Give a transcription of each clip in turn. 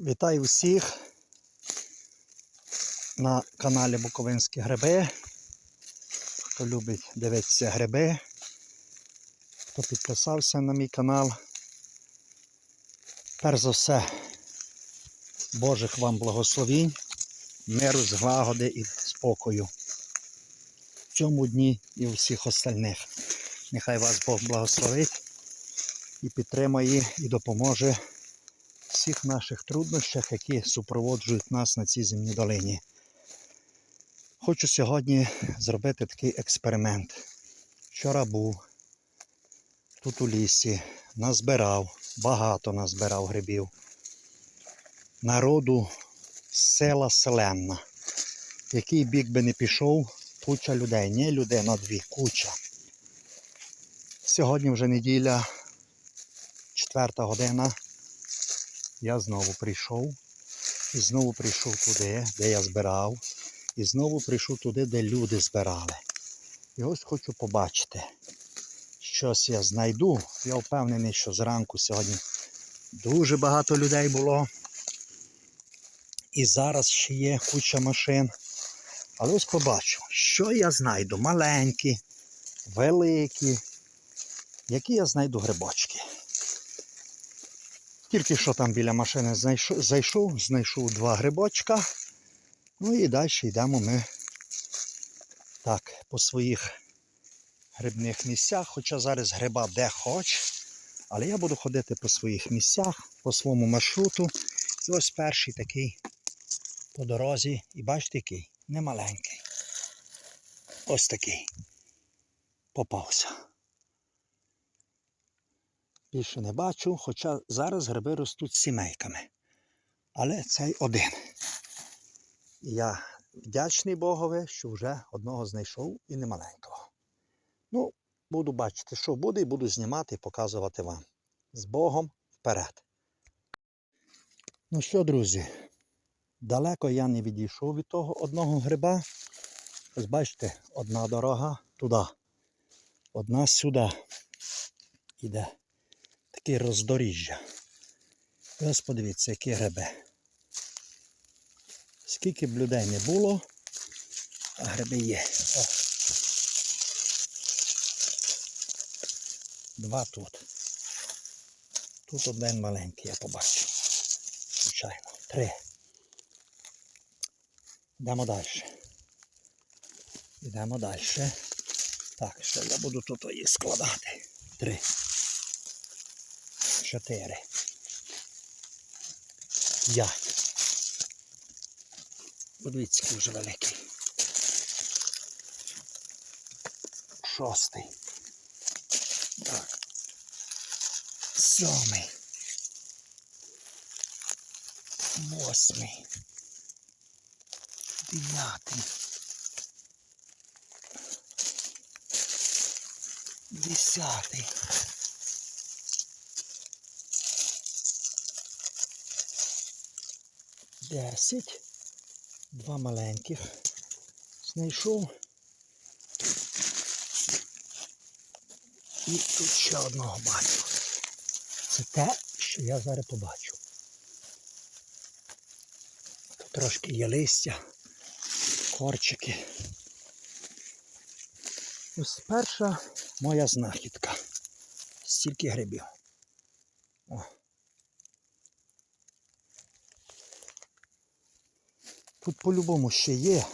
Вітаю всіх на каналі Буковинські Гриби. Хто любить дивитися гриби, хто підписався на мій канал. Перш за все, Божих вам благословінь, миру, злагоди і спокою. В цьому дні і у всіх остальних. Нехай вас Бог благословить і підтримає, і допоможе всіх наших труднощах, які супроводжують нас на цій земній долині. Хочу сьогодні зробити такий експеримент. Вчора був тут у лісі, назбирав, багато назбирав грибів. Народу села Селенна. Який бік би не пішов, куча людей. Не людина, дві, куча. Сьогодні вже неділя, четверта година. Я знову прийшов. І знову прийшов туди, де я збирав. І знову прийшов туди, де люди збирали. І ось хочу побачити. Щось я знайду. Я впевнений, що зранку сьогодні дуже багато людей було. І зараз ще є куча машин. Але ось побачу, що я знайду. Маленькі, великі. Які я знайду грибочки. Тільки що там біля машини знайшов, зайшов, знайшов два грибочка. Ну і далі йдемо ми так, по своїх грибних місцях. Хоча зараз гриба де хоч. Але я буду ходити по своїх місцях, по своєму маршруту. І ось перший такий по дорозі. І бачите, який немаленький. Ось такий. Попався. Більше не бачу, хоча зараз гриби ростуть сімейками. Але цей один. Я вдячний Богові, що вже одного знайшов і немаленького. Ну, буду бачити, що буде, і буду знімати і показувати вам. З Богом вперед. Ну що, друзі, далеко я не відійшов від того одного гриба. Ось бачите, одна дорога туди, одна сюди іде таке роздоріжжя. І ось подивіться, які гриби. Скільки б людей не було, а гриби є. О. Два тут. Тут один маленький, я побачив. Звичайно. Три. Йдемо далі. Йдемо далі. Так, що я буду тут її складати. Три чотири. П'ять. Подивіться, який вже великий. Шостий. Так. Сьомий. Восьмий. Дев'ятий. Десятий. Десять. Два маленьких. Знайшов. І тут ще одного бачу. Це те, що я зараз побачу. Тут трошки є листя, корчики. Ось перша моя знахідка. Стільки грибів. Тут по-любому ще є.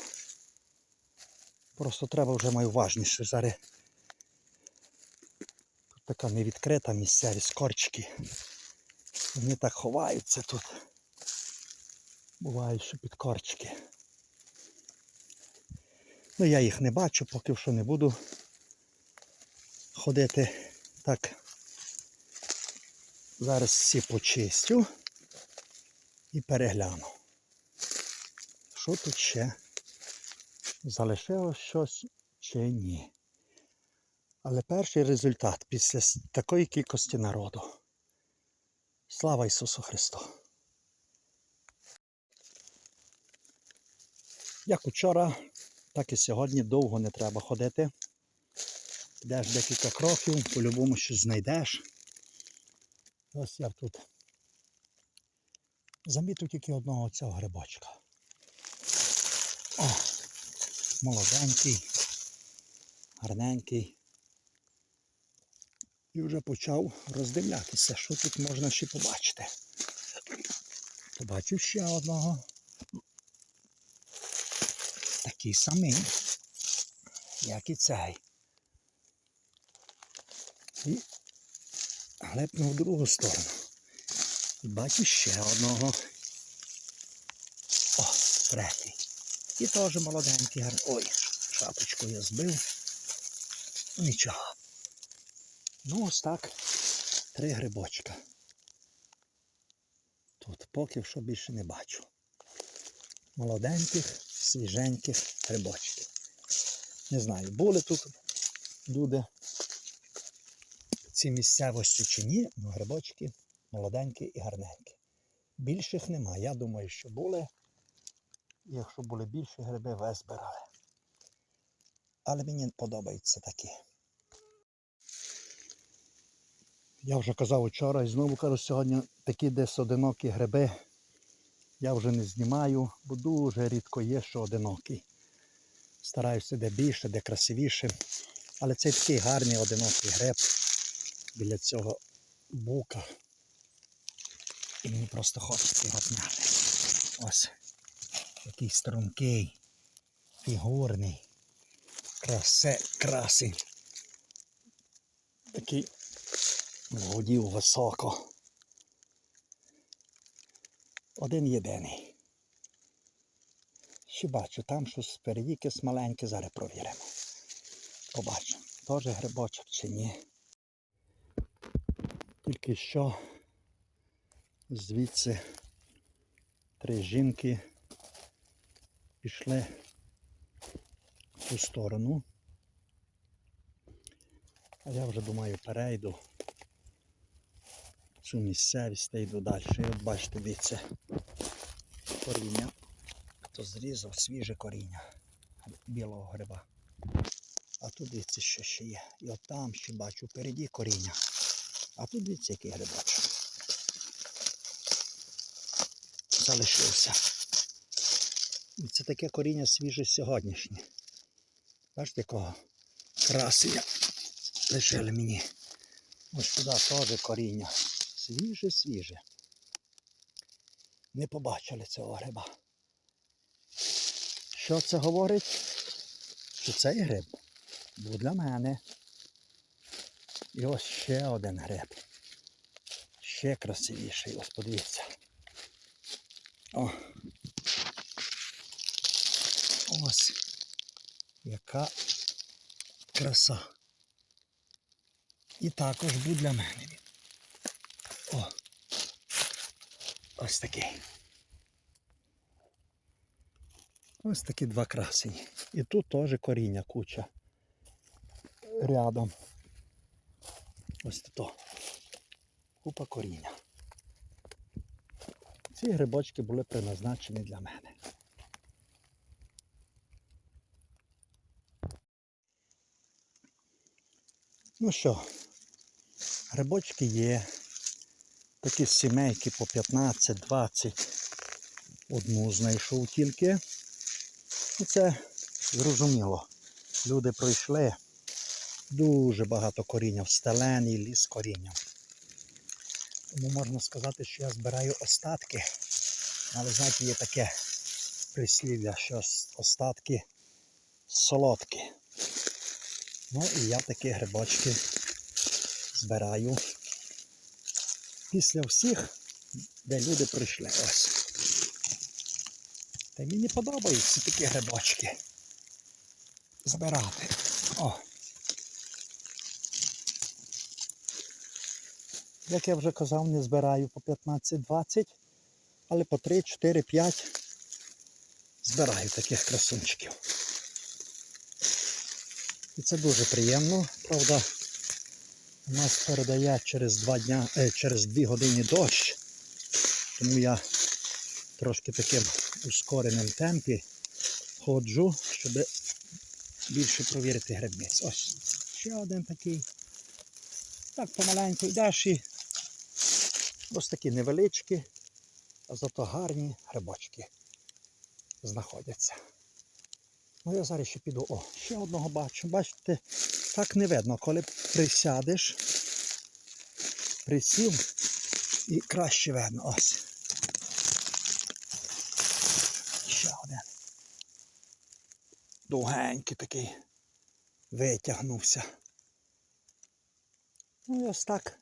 Просто треба вже маю уважніше. Зараз тут така невідкрита місцевість, корчики. Вони так ховаються тут. Бувають, що під корчики. Ну я їх не бачу, поки що не буду ходити так. Зараз всі почистю і перегляну що тут ще залишилось щось чи ні. Але перший результат після такої кількості народу. Слава Ісусу Христу! Як учора, так і сьогодні довго не треба ходити. Йдеш декілька кроків, по-любому щось знайдеш. Ось я тут Замітив тільки одного цього грибочка. О, молоденький, гарненький. І вже почав роздивлятися, що тут можна ще побачити. Побачив ще одного. Такий самий, як і цей. І глепнув в другу сторону. І бачу ще одного. О, третій. І теж молоденький гарний. Ой, шапочку я збив. Нічого. Ну, ось так. Три грибочка. Тут поки що більше не бачу. Молоденьких, свіженьких грибочків. Не знаю, були тут люди в цій місцевості чи ні, але грибочки молоденькі і гарненькі. Більших нема. Я думаю, що були. Якщо були більші гриби, весь збирали. Але мені подобаються такі. Я вже казав вчора і знову кажу сьогодні такі десь одинокі гриби. Я вже не знімаю, бо дуже рідко є, що одинокий. Стараюся де більше, де красивіше. Але цей такий гарний одинокий гриб біля цього бука. І мені просто хочеться його зняти. Ось. Який стрункий, фігурний, красе, красень. Такий вгодів високо. Один єдиний. Ще бачу, там щось спереді якесь маленьке, зараз провіримо. Побачимо, теж грибочок чи ні. Тільки що звідси три жінки пішли в ту сторону. А я вже думаю перейду цю місцевість та йду далі. І от бачите, дивіться, коріння. Хто зрізав свіже коріння білого гриба. А тут дивіться, що ще є. І от там ще бачу впереді коріння. А тут дивіться, який грибочок. Залишився. І це таке коріння свіже сьогоднішнє. Бачите, якого красення лишили мені. Ось туди теж коріння. Свіже, свіже. Не побачили цього гриба. Що це говорить? Що цей гриб був для мене. І ось ще один гриб. Ще красивіший, ось подивіться. О. Ось яка краса. І також був для мене. О. Ось такий. Ось такі два красені. І тут теж коріння куча. Рядом. Ось тут. Купа коріння. Ці грибочки були призначені для мене. Ну що, грибочки є. Такі сімейки по 15-20. Одну знайшов тільки. І це зрозуміло. Люди пройшли. Дуже багато коріння, встелений ліс коріння. Тому можна сказати, що я збираю остатки. Але знаєте, є таке прислів'я, що остатки солодкі. Ну і я такі грибочки збираю після всіх, де люди прийшли. Ось. Та мені подобаються такі грибочки. Збирати. О. Як я вже казав, не збираю по 15-20, але по 3, 4, 5 збираю таких красунчиків. І це дуже приємно, правда. У нас передає через 2 дня, е, через 2 години дощ. Тому я трошки таким ускореним темпі ходжу, щоб більше провірити грибниць. Ось ще один такий. Так помаленьку йдеш і ось такі невеличкі. а зато гарні грибочки знаходяться. Ну я зараз ще піду. О, ще одного бачу. Бачите, так не видно, коли присядеш, присів і краще видно. Ось. Ще один. Довгенький такий витягнувся. Ну і ось так.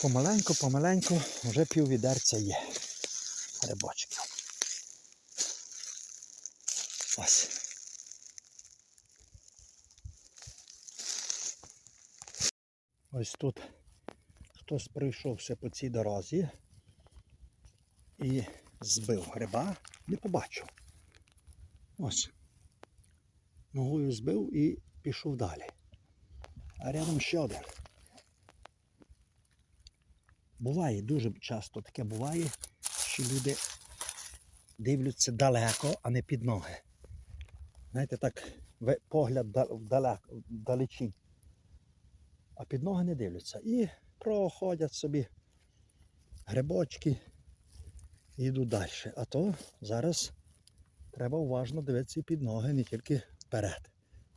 Помаленьку, помаленьку вже піввідерця є грибочків. Ось. Ось тут хтось пройшовся по цій дорозі і збив гриба, не побачив. Ось. Ногою збив і пішов далі. А рядом ще один. Буває, дуже часто таке буває, що люди дивляться далеко, а не під ноги. Знаєте, так погляд вдалечінь. А під ноги не дивляться. І проходять собі грибочки і йдуть далі. А то зараз треба уважно дивитися під ноги, не тільки вперед,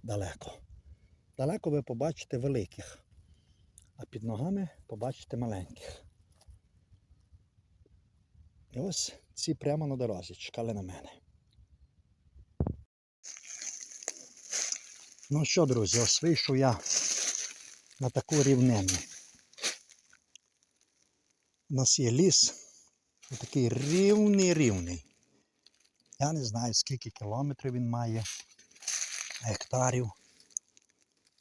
далеко. Далеко ви побачите великих, а під ногами побачите маленьких. І ось ці прямо на дорозі чекали на мене. Ну що, друзі, ось вийшов я на таку рівнину. У нас є ліс, такий рівний-рівний. Я не знаю, скільки кілометрів він має, гектарів.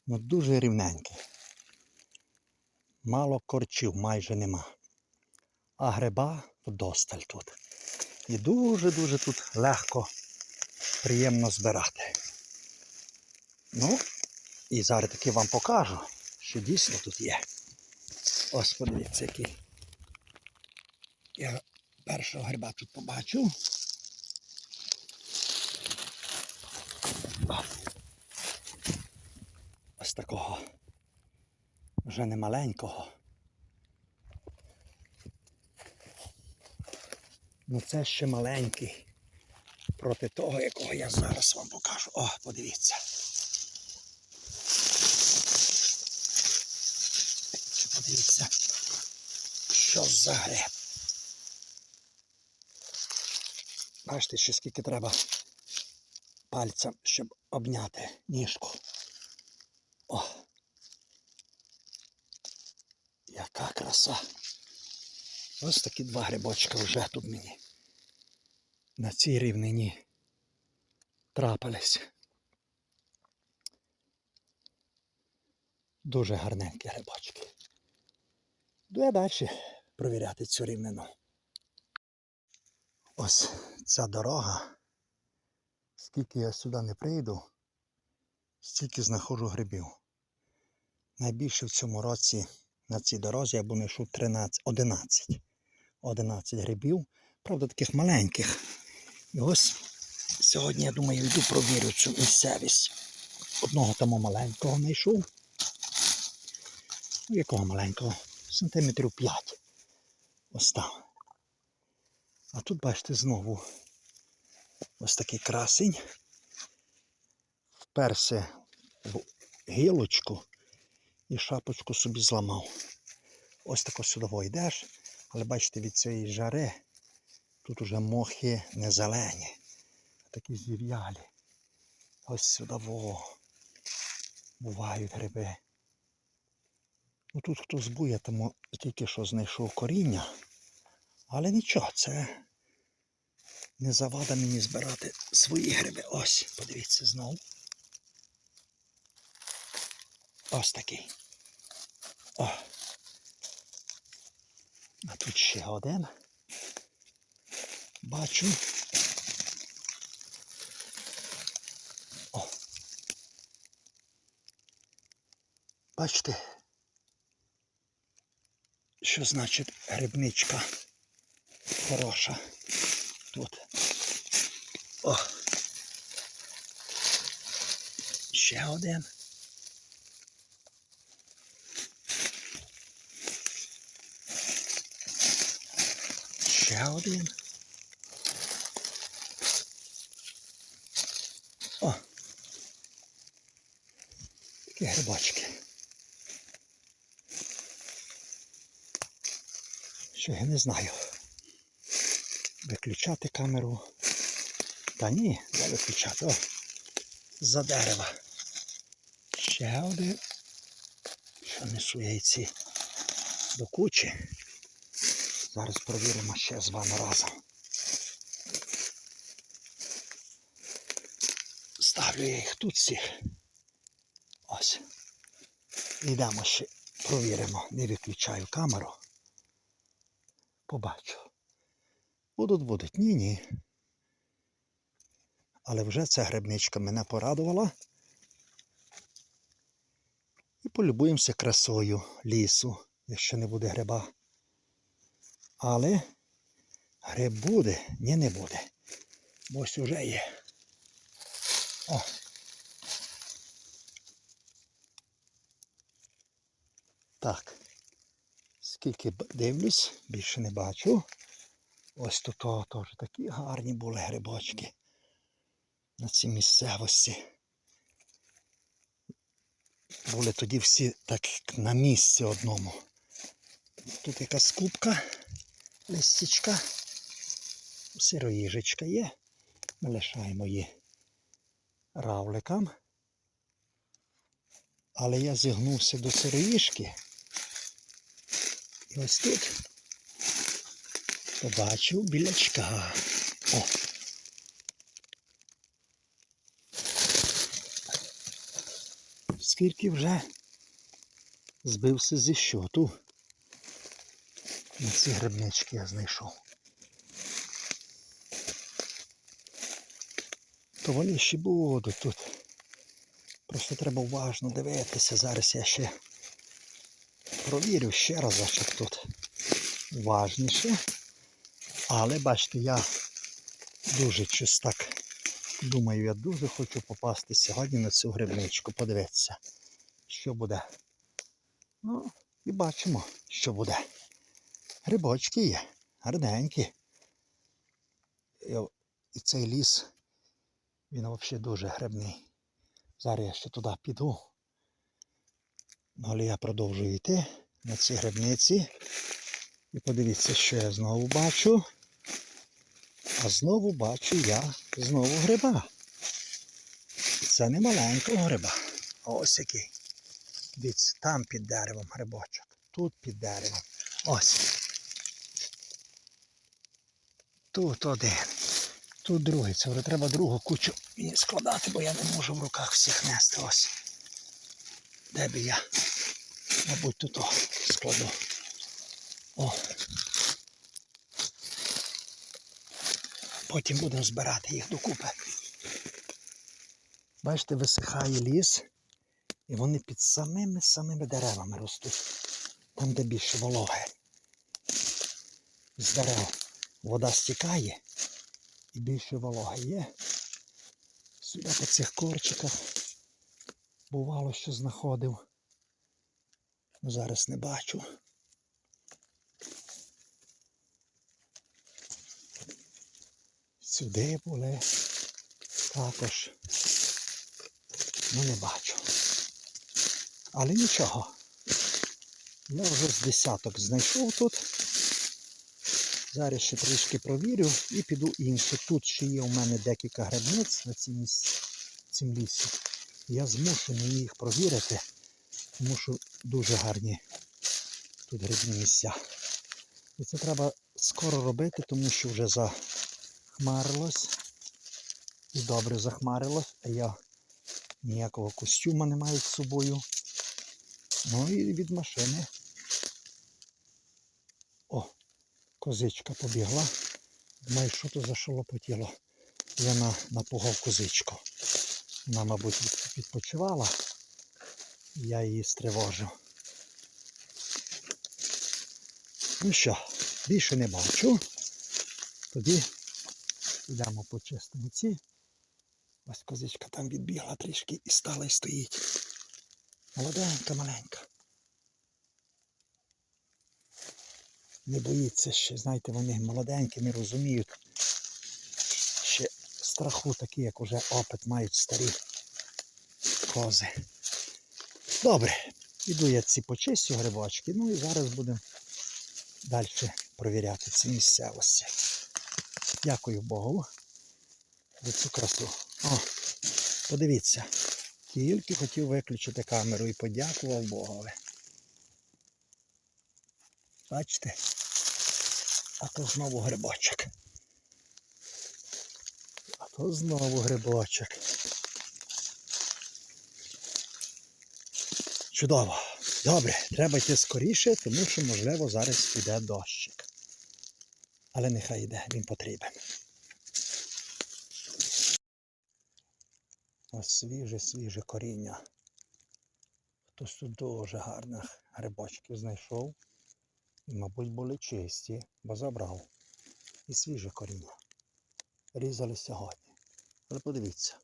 Ну дуже рівненький. Мало корчів майже нема. А гриба вдосталь тут. І дуже-дуже тут легко, приємно збирати. Ну, і зараз таки вам покажу, що дійсно тут є. Ось подивіться, який. Я першого гриба тут побачив. Ось такого. Вже не маленького. Ну це ще маленький. Проти того, якого я зараз вам покажу. О, подивіться. Що за гриб. Бачите, ще скільки треба пальцем, щоб обняти ніжку. О! Яка краса. Ось такі два грибочка вже тут мені. На цій рівнині трапились. Дуже гарненькі грибочки. Я далі провіряти цю рівнину. Ось ця дорога. Скільки я сюди не прийду, стільки знаходжу грибів. Найбільше в цьому році на цій дорозі я знайшов 13, 11. 11 грибів, правда, таких маленьких. І ось сьогодні, я думаю, йду провірю цю місцевість. Одного тому маленького знайшов. Ну, якого маленького? Сантиметрів 5. Ось там. А тут, бачите, знову ось такий красень. Вперся в гілочку і шапочку собі зламав. Ось тако сюди йдеш, але бачите, від цієї жари тут уже мохи не зелені, а такі зів'ялі. Ось сюди бувають гриби. Ну тут хтось бує, тому тільки що знайшов коріння. Але нічого, це не завада мені збирати свої гриби. Ось, подивіться знову. Ось такий. О. А тут ще один. Бачу. О. Бачите, що значить грибничка хороша тут. О. Ще один. Ще один. О. Такі грибочки. Що я не знаю. Виключати камеру. Та ні, не виключати. О, за дерева. Ще один. Що несу яйці до кучі. Зараз провіримо ще з вами разом. Ставлю я їх тут всіх. Ось. Йдемо ще провіримо. Не виключаю камеру. Побачу. Будуть, будуть. Ні, ні. Але вже ця грибничка мене порадувала. І полюбуємося красою лісу, якщо не буде гриба. Але гриб буде, ні не буде. Ось уже є. О. Так. Скільки дивлюсь, більше не бачу. Ось тут теж такі гарні були грибочки на цій місцевості. Були тоді всі так на місці одному. Тут якась кубка, листячка, сироїжечка є. Ми лишаємо її равликам. Але я зігнувся до сироїжки. І ось тут побачив білячка. О! Скільки вже збився зі щоту. На ці грибнички я знайшов. То вони ще будуть тут. Просто треба уважно дивитися. Зараз я ще провірю ще раз, разочок тут уважніше. Але бачите, я дуже щось так думаю, я дуже хочу попасти сьогодні на цю грибничку. Подивитися, що буде. Ну, і бачимо, що буде. Грибочки є, гарненькі. І, цей ліс, він взагалі дуже грибний. Зараз я ще туди піду. Ну, Але я продовжую йти на ці грибниці. І подивіться, що я знову бачу. А знову бачу я знову гриба. Це не маленького гриба. Ось який. Дивіться, там під деревом грибочок. Тут під деревом. Ось. Тут один. Тут другий. Це вже треба другу кучу мені складати, бо я не можу в руках всіх нести. Ось. Де би я? Мабуть, тут о, складу. О. Потім будемо збирати їх докупи. Бачите, висихає ліс, і вони під самими-самими деревами ростуть. Там, де більше вологи. З дерев вода стікає і більше вологи є. Сюди по цих корчиках бувало, що знаходив. Зараз не бачу. Сюди були також. Ну не бачу. Але нічого. Я вже з десяток знайшов тут. Зараз ще трішки провірю і піду інше. Тут ще є у мене декілька грибниць на цім, цім лісі. Я змушений їх провірити, тому що дуже гарні тут грибні місця. І це треба скоро робити, тому що вже захмарилось. І добре захмарилось, а я ніякого костюма не маю з собою. Ну і від машини. О, козичка побігла. Думаю, що то за шолопотіло. Я на, напугав козичку. Вона, мабуть, відпочивала. Я її стривожив. Ну що, більше не бачу. Тоді йдемо почистимо ці. Ось козичка там відбігла трішки і стала і стоїть. Молоденька, маленька. не боїться ще, знаєте, вони молоденькі, не розуміють. Ще страху такі, як уже опит мають старі кози. Добре, іду я ці почистю грибочки, ну і зараз будемо далі провіряти ці місцевості. Дякую Богу за цю красу. О, подивіться, тільки хотів виключити камеру і подякував Богові. Бачите? А то знову грибочок. А то знову грибочок. Чудово. Добре, треба йти скоріше, тому що, можливо, зараз піде дощик. Але нехай йде, він потрібен. Ось свіже, свіже коріння. Хтось тут дуже гарних грибочків знайшов. І, мабуть, були чисті, бо забрав. І свіже коріння. Різали сьогодні. Але подивіться.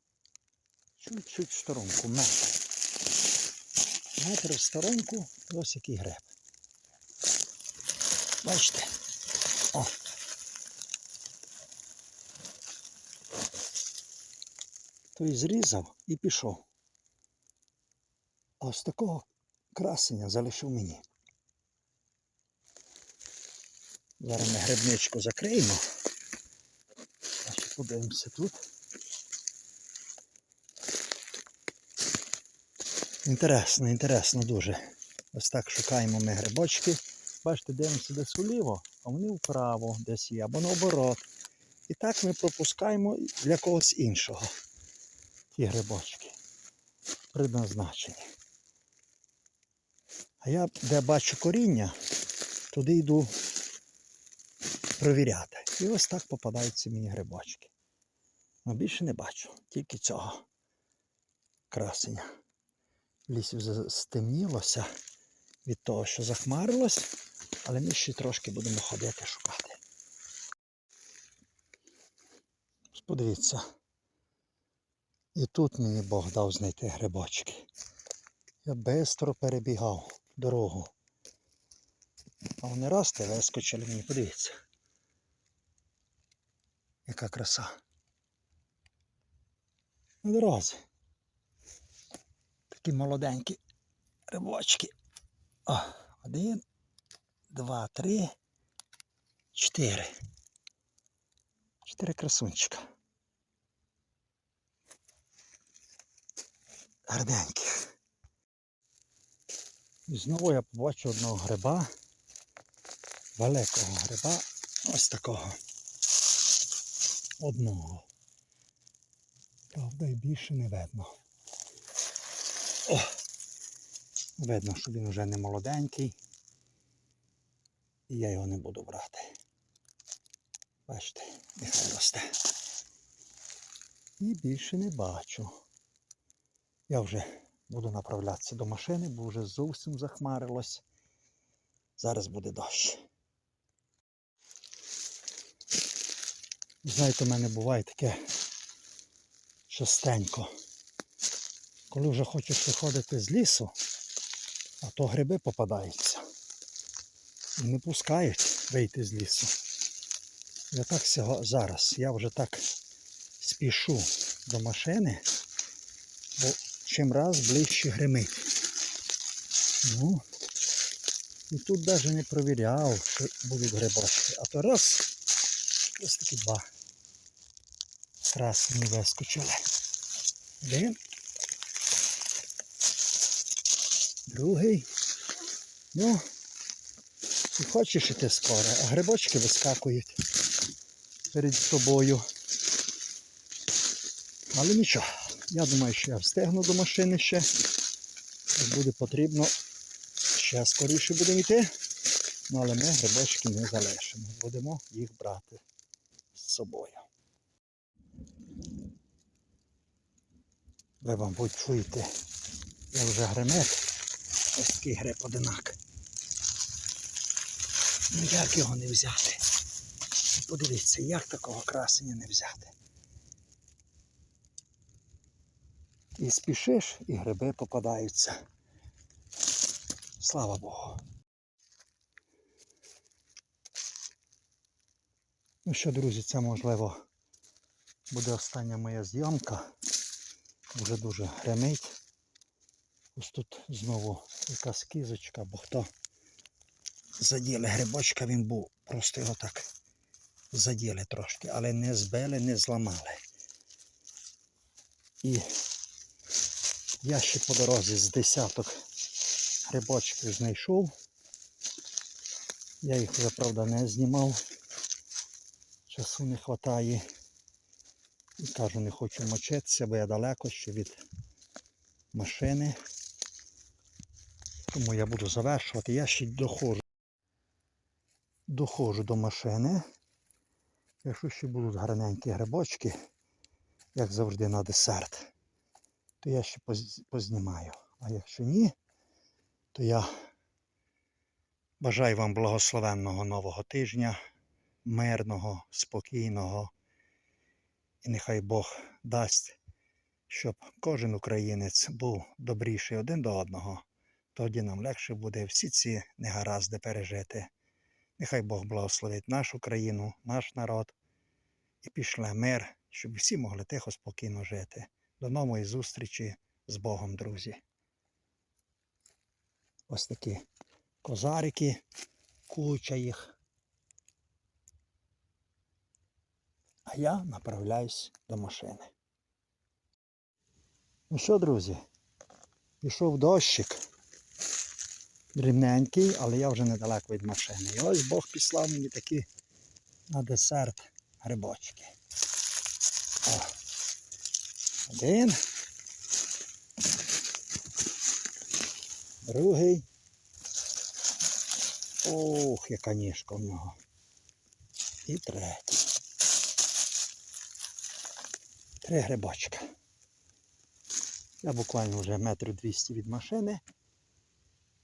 Чуть-чуть в сторонку, метр. Метр в сторонку, ось який гриб. Бачите? О. Той зрізав і пішов. А ось такого красення залишив мені. Зараз ми грибничку закриємо. Подивимося тут. Інтересно, інтересно дуже. Ось так шукаємо ми грибочки. Бачите, дивимося десь вліво, а вони вправо десь є, або наоборот. І так ми пропускаємо для когось іншого ті грибочки. Предназначені. А я де бачу коріння, туди йду провіряти. І ось так попадаються мені грибочки. Ну більше не бачу, тільки цього красення. В лісі стемнілося від того, що захмарилось, але ми ще трошки будемо ходити шукати. Подивіться. І тут мені Бог дав знайти грибочки. Я бистро перебігав дорогу. А вони раз те вискочили мені, подивіться. Яка краса. На дорозі. Такі молоденькі рибочки. О, один, два, три, чотири. Чотири красунчика. Гарненьких. І знову я побачу одного гриба. Великого гриба. Ось такого. Одного. Правда, і більше не видно. О! Видно, що він вже не молоденький. І я його не буду брати. Бачите, нехай росте. І більше не бачу. Я вже буду направлятися до машини, бо вже зовсім захмарилось. Зараз буде дощ. Знаєте, у мене буває таке частенько. Коли вже хочеш виходити з лісу, а то гриби попадаються. І не пускають вийти з лісу. Я так зараз, я вже так спішу до машини, бо чим раз ближче гримить. Ну, і тут навіть не провіряв, що будуть грибочки. А то раз, ось такі два. Красні вискочили. Один. Другий. Ну, і хочеш іти скоро, а грибочки вискакують перед тобою. Але нічого. Я думаю, що я встигну до машини ще. Буде потрібно, ще скоріше будемо йти. Ну, але ми грибочки не залишимо. Будемо їх брати з собою. Ви, мабуть, чуєте, я вже гримет. Ось такий гриб одинак. Ну як його не взяти? Подивіться, як такого красення не взяти. І спішиш, і гриби попадаються. Слава Богу. Ну що, друзі, це можливо буде остання моя зйомка. Вже дуже гремить. Ось тут знову якась кізочка, бо хто заділи грибочка, він був. Просто його так заділи трошки, але не збили, не зламали. І я ще по дорозі з десяток грибочків знайшов. Я їх вже, правда, не знімав. Часу не вистачає. І кажу, не хочу мочитися, бо я далеко ще від машини. Тому я буду завершувати. Я ще доходжу. Доходжу до машини. Якщо ще будуть гарненькі грибочки, як завжди на десерт, то я ще познімаю. А якщо ні, то я бажаю вам благословенного нового тижня, мирного, спокійного. І нехай Бог дасть, щоб кожен українець був добріший один до одного. Тоді нам легше буде всі ці негаразди пережити. Нехай Бог благословить нашу країну, наш народ і пішле мир, щоб всі могли тихо, спокійно жити. До нової зустрічі з Богом, друзі. Ось такі козарики, куча їх. А я направляюсь до машини. Ну що, друзі, пішов дощик. Дрібненький, але я вже недалеко від машини. І ось Бог післав мені такі на десерт грибочки. О. Один. Другий. Ох, яка ніжка в нього. І третій. Три грибочка. Я буквально вже метрів 200 від машини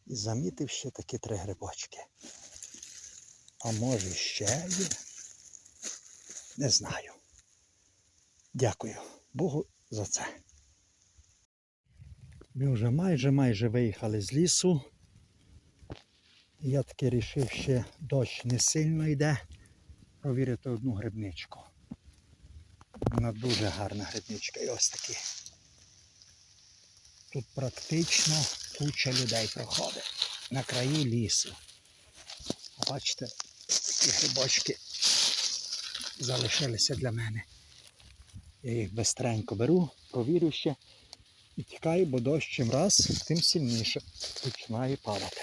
і замітив ще такі три грибочки. А може ще є? Не знаю. Дякую Богу за це. Ми вже майже майже виїхали з лісу. Я таки вирішив, ще дощ не сильно йде. Провірити одну грибничку. Вона дуже гарна грибничка. І ось такі. Тут практично куча людей проходить на краю лісу. Бачите, такі грибочки залишилися для мене. Я їх бистренько беру, провірю ще і тікаю, бо дощ чим раз, тим сильніше починає падати.